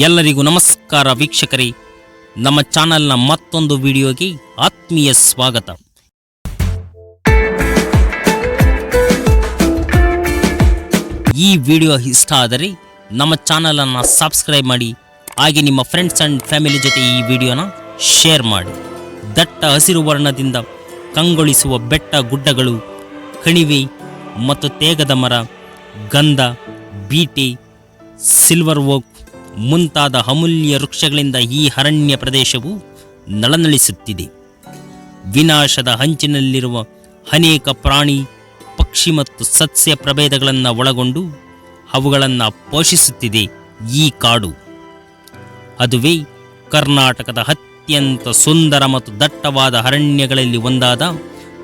ಎಲ್ಲರಿಗೂ ನಮಸ್ಕಾರ ವೀಕ್ಷಕರೇ. ನಮ್ಮ ಚಾನೆಲ್ನ ಮತ್ತೊಂದು ವಿಡಿಯೋಗೆ ಆತ್ಮೀಯ ಸ್ವಾಗತ. ಈ ವಿಡಿಯೋ ಇಷ್ಟ ಆದರೆ ನಮ್ಮ ಚಾನಲನ್ನು ಸಬ್ಸ್ಕ್ರೈಬ್ ಮಾಡಿ, ಹಾಗೆ ನಿಮ್ಮ ಫ್ರೆಂಡ್ಸ್ ಆ್ಯಂಡ್ ಫ್ಯಾಮಿಲಿ ಜೊತೆ ಈ ವಿಡಿಯೋನ ಶೇರ್ ಮಾಡಿ. ದಟ್ಟ ಹಸಿರು ವರ್ಣದಿಂದ ಕಂಗೊಳಿಸುವ ಬೆಟ್ಟ ಗುಡ್ಡಗಳು, ಕಣಿವೆ ಮತ್ತು ತೇಗದ ಮರ, ಗಂಧ, ಬೀಟೆ ಸಿಲ್ವರ್ ಓಕ್ ಮುಂತಾದ ಅಮೂಲ್ಯ ವೃಕ್ಷಗಳಿಂದ ಈ ಅರಣ್ಯ ಪ್ರದೇಶವು ನಳನಳಿಸುತ್ತಿದೆ. ವಿನಾಶದ ಹಂಚಿನಲ್ಲಿರುವ ಅನೇಕ ಪ್ರಾಣಿ, ಪಕ್ಷಿ ಮತ್ತು ಸಸ್ಯ ಪ್ರಭೇದಗಳನ್ನು ಒಳಗೊಂಡು ಅವುಗಳನ್ನು ಪೋಷಿಸುತ್ತಿದೆ ಈ ಕಾಡು. ಅದುವೇ ಕರ್ನಾಟಕದ ಅತ್ಯಂತ ಸುಂದರ ಮತ್ತು ದಟ್ಟವಾದ ಅರಣ್ಯಗಳಲ್ಲಿ ಒಂದಾದ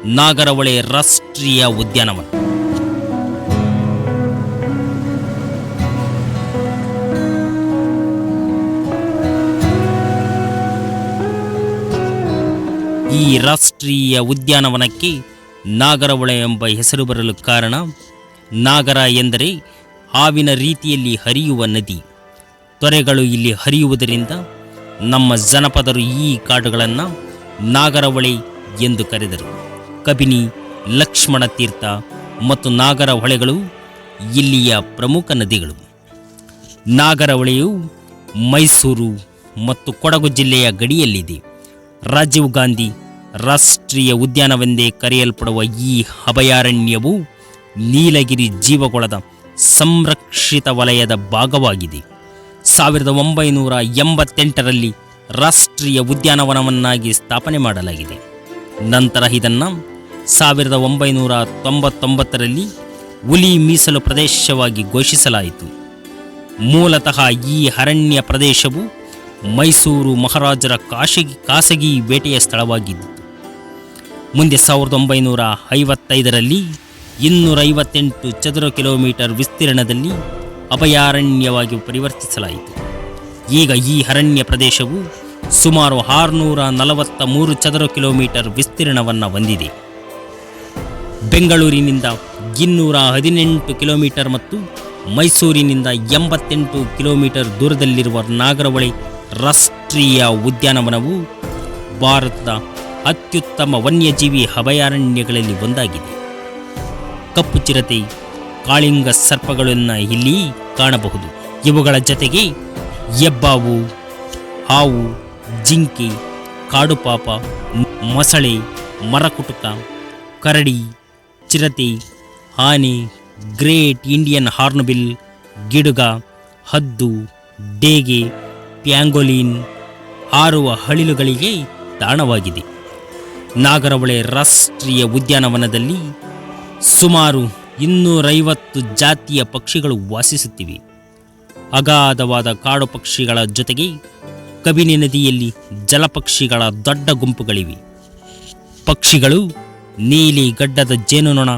ನಾಗರಹೊಳೆ ರಾಷ್ಟ್ರೀಯ ಉದ್ಯಾನವನ. ಈ ರಾಷ್ಟ್ರೀಯ ಉದ್ಯಾನವನಕ್ಕೆ ನಾಗರಹೊಳೆ ಎಂಬ ಹೆಸರು ಬರಲು ಕಾರಣ ನಾಗರ ಎಂದರೆ ಹಾವಿನ ರೀತಿಯಲ್ಲಿ ಹರಿಯುವ ನದಿ. ತೊರೆಗಳು ಇಲ್ಲಿ ಹರಿಯುವುದರಿಂದ ನಮ್ಮ ಜನಪದರು ಈ ಕಾಡುಗಳನ್ನು ನಾಗರಹೊಳೆ ಎಂದು ಕರೆದರು. ಕಬಿನಿ, ಲಕ್ಷ್ಮಣ ತೀರ್ಥ ಮತ್ತು ನಾಗರ ಹೊಳೆಗಳು ಇಲ್ಲಿಯ ಪ್ರಮುಖ ನದಿಗಳು. ನಾಗರಹೊಳೆಯು ಮೈಸೂರು ಮತ್ತು ಕೊಡಗು ಜಿಲ್ಲೆಯ ಗಡಿಯಲ್ಲಿದೆ. ರಾಜೀವ್ ಗಾಂಧಿ ರಾಷ್ಟ್ರೀಯ ಉದ್ಯಾನವೆಂದೇ ಕರೆಯಲ್ಪಡುವ ಈ ಅಭಯಾರಣ್ಯವು ನೀಲಗಿರಿ ಜೀವಗೊಳದ ಸಂರಕ್ಷಿತ ವಲಯದ ಭಾಗವಾಗಿದೆ. ಸಾವಿರದ ಒಂಬೈನೂರ ಎಂಬತ್ತೆಂಟರಲ್ಲಿ ರಾಷ್ಟ್ರೀಯ ಉದ್ಯಾನವನವನ್ನಾಗಿ ಸ್ಥಾಪನೆ ಮಾಡಲಾಗಿದೆ. ನಂತರ ಇದನ್ನು ಸಾವಿರದ ಒಂಬೈನೂರ ತೊಂಬತ್ತೊಂಬತ್ತರಲ್ಲಿ ಹುಲಿ ಮೀಸಲು ಪ್ರದೇಶವಾಗಿ ಘೋಷಿಸಲಾಯಿತು. ಮೂಲತಃ ಈ ಅರಣ್ಯ ಪ್ರದೇಶವು ಮೈಸೂರು ಮಹಾರಾಜರ ಖಾಸಗಿ ಖಾಸಗಿ ಬೇಟೆಯ ಸ್ಥಳವಾಗಿದ್ದು, ಮುಂದೆ ಸಾವಿರದ ಒಂಬೈನೂರ ಐವತ್ತೈದರಲ್ಲಿ ಇನ್ನೂರೈವತ್ತೆಂಟು ಚದುರ ಕಿಲೋಮೀಟರ್ ವಿಸ್ತೀರ್ಣದಲ್ಲಿ ಅಭಯಾರಣ್ಯವಾಗಿ ಪರಿವರ್ತಿಸಲಾಯಿತು. ಈಗ ಈ ಅರಣ್ಯ ಪ್ರದೇಶವು ಸುಮಾರು ಆರುನೂರ ನಲವತ್ತ ಮೂರು ಚದರ ಕಿಲೋಮೀಟರ್ ವಿಸ್ತೀರ್ಣವನ್ನು ಹೊಂದಿದೆ. ಬೆಂಗಳೂರಿನಿಂದ ಇನ್ನೂರ ಹದಿನೆಂಟು ಕಿಲೋಮೀಟರ್ ಮತ್ತು ಮೈಸೂರಿನಿಂದ ಎಂಬತ್ತೆಂಟು ಕಿಲೋಮೀಟರ್ ದೂರದಲ್ಲಿರುವ ನಾಗರಹೊಳೆ ರಾಷ್ಟ್ರೀಯ ಉದ್ಯಾನವನವು ಭಾರತದ ಅತ್ಯುತ್ತಮ ವನ್ಯಜೀವಿ ಅಭಯಾರಣ್ಯಗಳಲ್ಲಿ ಒಂದಾಗಿದೆ. ಕಪ್ಪು ಚಿರತೆ, ಕಾಳಿಂಗ ಸರ್ಪಗಳನ್ನು ಇಲ್ಲಿ ಕಾಣಬಹುದು. ಇವುಗಳ ಜೊತೆಗೆ ಹೆಬ್ಬಾವು ಹಾವು, ಜಿಂಕೆ, ಕಾಡುಪಾಪ, ಮೊಸಳೆ, ಮರಕುಟುಕ, ಕರಡಿ, ಚಿರತೆ, ಆನೆ, ಗ್ರೇಟ್ ಇಂಡಿಯನ್ ಹಾರ್ನ್ಬಿಲ್, ಗಿಡುಗ, ಹದ್ದು ಡೇಗೆ ಪ್ಯಾಂಗೋಲಿನ್ ಹಾರುವ ಹಳಿಲುಗಳಿಗೆ ತಾಣವಾಗಿದೆ. ನಾಗರಹೊಳೆ ರಾಷ್ಟ್ರೀಯ ಉದ್ಯಾನವನದಲ್ಲಿ ಸುಮಾರು ಇನ್ನೂರೈವತ್ತು ಜಾತಿಯ ಪಕ್ಷಿಗಳು ವಾಸಿಸುತ್ತಿವೆ. ಅಗಾಧವಾದ ಕಾಡು ಪಕ್ಷಿಗಳ ಜೊತೆಗೆ ಕಬಿನಿ ನದಿಯಲ್ಲಿ ಜಲಪಕ್ಷಿಗಳ ದೊಡ್ಡ ಗುಂಪುಗಳಿವೆ. ಪಕ್ಷಿಗಳು ನೀಲಿ ಗಡ್ಡದ ಜೇನುನೊಣ,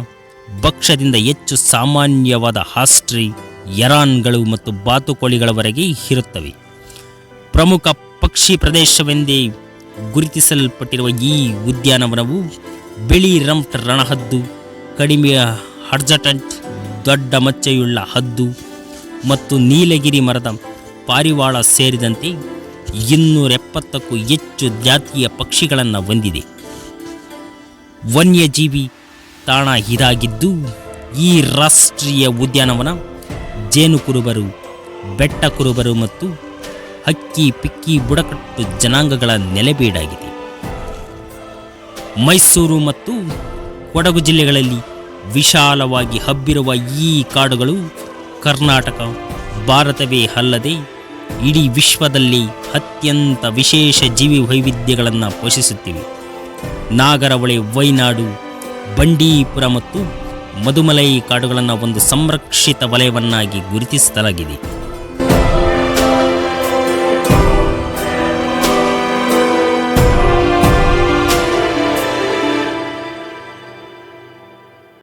ಭಕ್ಷ್ಯದಿಂದ ಹೆಚ್ಚು ಸಾಮಾನ್ಯವಾದ ಹಾಸ್ಟ್ರಿ, ಯರಾನ್ಗಳು ಮತ್ತು ಬಾತುಕೋಳಿಗಳವರೆಗೆ ಇರುತ್ತವೆ. ಪ್ರಮುಖ ಪಕ್ಷಿ ಪ್ರದೇಶವೆಂದೇ ಗುರುತಿಸಲ್ಪಟ್ಟಿರುವ ಈ ಉದ್ಯಾನವನವು ಬಿಳಿ ರಂಫ್ಟ್ ರಣಹದ್ದು, ಕಡಿಮೆ ಹಡ್ಜಟಂಟ್ ದೊಡ್ಡ ಮಚ್ಚೆಯುಳ್ಳ ಹದ್ದು ಮತ್ತು ನೀಲಗಿರಿ ಮರದ ಪಾರಿವಾಳ ಸೇರಿದಂತೆ ಇನ್ನೂರ ಎಪ್ಪತ್ತಕ್ಕೂ ಹೆಚ್ಚು ಜಾತಿಯ ಪಕ್ಷಿಗಳನ್ನು ಹೊಂದಿದೆ. ವನ್ಯಜೀವಿ ತಾಣ ಇದಾಗಿದ್ದು ಈ ರಾಷ್ಟ್ರೀಯ ಉದ್ಯಾನವನ ಜೇನು ಕುರುಬರು ಬೆಟ್ಟ ಕುರುಬರು ಮತ್ತು ಹಕ್ಕಿ ಪಿಕ್ಕಿ ಬುಡಕಟ್ಟು ಜನಾಂಗಗಳ ನೆಲೆಬೀಡಾಗಿದೆ. ಮೈಸೂರು ಮತ್ತು ಕೊಡಗು ಜಿಲ್ಲೆಗಳಲ್ಲಿ ವಿಶಾಲವಾಗಿ ಹಬ್ಬಿರುವ ಈ ಕಾಡುಗಳು ಕರ್ನಾಟಕ, ಭಾರತವೇ ಅಲ್ಲದೆ ಇಡೀ ವಿಶ್ವದಲ್ಲಿ ಅತ್ಯಂತ ವಿಶೇಷ ಜೀವಿ ವೈವಿಧ್ಯಗಳನ್ನು ಪೋಷಿಸುತ್ತಿವೆ. ನಾಗರಹೊಳೆ ವೈನಾಡು, ಬಂಡೀಪುರ ಮತ್ತು ಮಧುಮಲೈ ಕಾಡುಗಳನ್ನು ಒಂದು ಸಂರಕ್ಷಿತ ವಲಯವನ್ನಾಗಿ ಗುರುತಿಸಲಾಗಿದೆ.